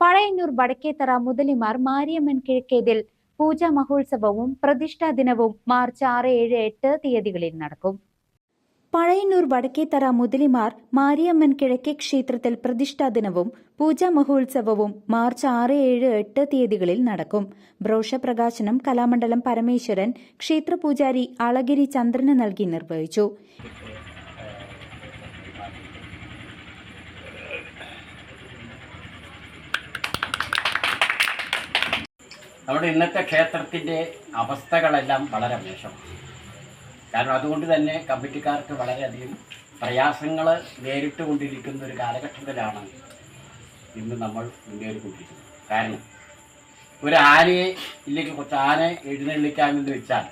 പഴയന്നൂർ വടക്കേത്തറ മുതലിമാർ മാരിയമ്മൻ കിഴക്കേതിൽ പൂജാ മഹോത്സവവും പ്രതിഷ്ഠാ ദിനവും മാർച്ച് ആറ് ഏഴ് എട്ട് തീയതികളിൽ നടക്കും. പഴയന്നൂർ വടക്കേത്തറ മുതലിമാർ മാരിയമ്മൻ കിഴക്കേ ക്ഷേത്രത്തിൽ പ്രതിഷ്ഠാ ദിനവും പൂജാ മഹോത്സവവും മാർച്ച് ആറ് ഏഴ് എട്ട് തീയതികളിൽ നടക്കും. ബ്രോഷ പ്രകാശനം കലാമണ്ഡലം പരമേശ്വരൻ ക്ഷേത്ര പൂജാരി അളഗിരി ചന്ദ്രന് നൽകി നിർവഹിച്ചു. നമ്മുടെ ഇന്നത്തെ ക്ഷേത്രത്തിന്റെ അവസ്ഥകളെല്ലാം വളരെ മോശമാണ്. കാരണം അതുകൊണ്ട് തന്നെ കമ്മിറ്റിക്കാർക്ക് വളരെയധികം പ്രയാസങ്ങൾ നേരിട്ട് കൊണ്ടിരിക്കുന്ന ഒരു കാലഘട്ടത്തിലാണ് ഇന്ന് നമ്മൾ മുന്നേറിക്കൊണ്ടിരിക്കുന്നത്. കാരണം ഒരു ആനയെ ഇല്ലെങ്കിൽ കുറച്ച് ആന എഴുന്നള്ളിക്കാമെന്ന് വെച്ചാൽ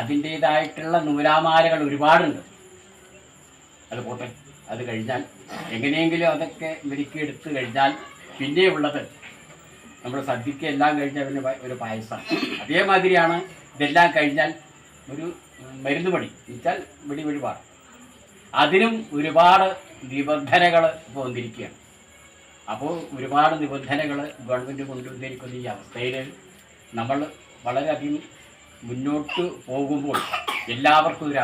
അതിന്റേതായിട്ടുള്ള നൂലാമാലകൾ ഒരുപാടുണ്ട്. അത് പോട്ടെ അത് കഴിഞ്ഞാൽ എങ്ങനെയെങ്കിലും അതൊക്കെ മെരുക്കിയെടുത്ത് കഴിഞ്ഞാൽ പിന്നെയുള്ളത് നമ്മൾ സദ്യക്ക് എല്ലാം കഴിഞ്ഞാൽ പിന്നെ ഒരു പായസം. അതേമാതിരിയാണ് ഇതെല്ലാം കഴിഞ്ഞാൽ ഒരു മരുന്ന് പണി വെച്ചാൽ വെടി വെടിപാട്. അതിനും ഒരുപാട് നിബന്ധനകൾ ഇപ്പോൾ വന്നിരിക്കുകയാണ്. അപ്പോൾ ഒരുപാട് നിബന്ധനകൾ ഗവൺമെന്റ് കൊണ്ടുവന്നിരിക്കുന്ന ഈ അവസ്ഥയിൽ നമ്മൾ വളരെയധികം മുന്നോട്ട് പോകുമ്പോൾ എല്ലാവർക്കും ഒരു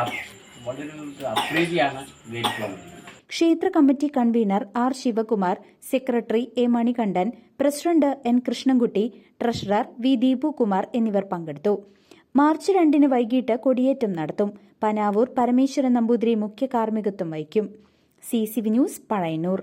വളരെ ഒരു അപ്രീതിയാണ് നേരിട്ടുള്ളത്. ക്ഷേത്ര committee convener R Sivakumar secretary A Manikandan president N Krishnankutty treasurer V Deepukumar എന്നിവർ പങ്കെടുത്തു. മാർച്ച് രണ്ടിന് വൈകിട്ട് കൊടിയേറ്റം നടത്തും. പനാവൂർ പരമേശ്വരൻ നമ്പൂതിരി മുഖ്യ കാർമ്മികത്വം വഹിക്കും. C C V news Pazhayannur.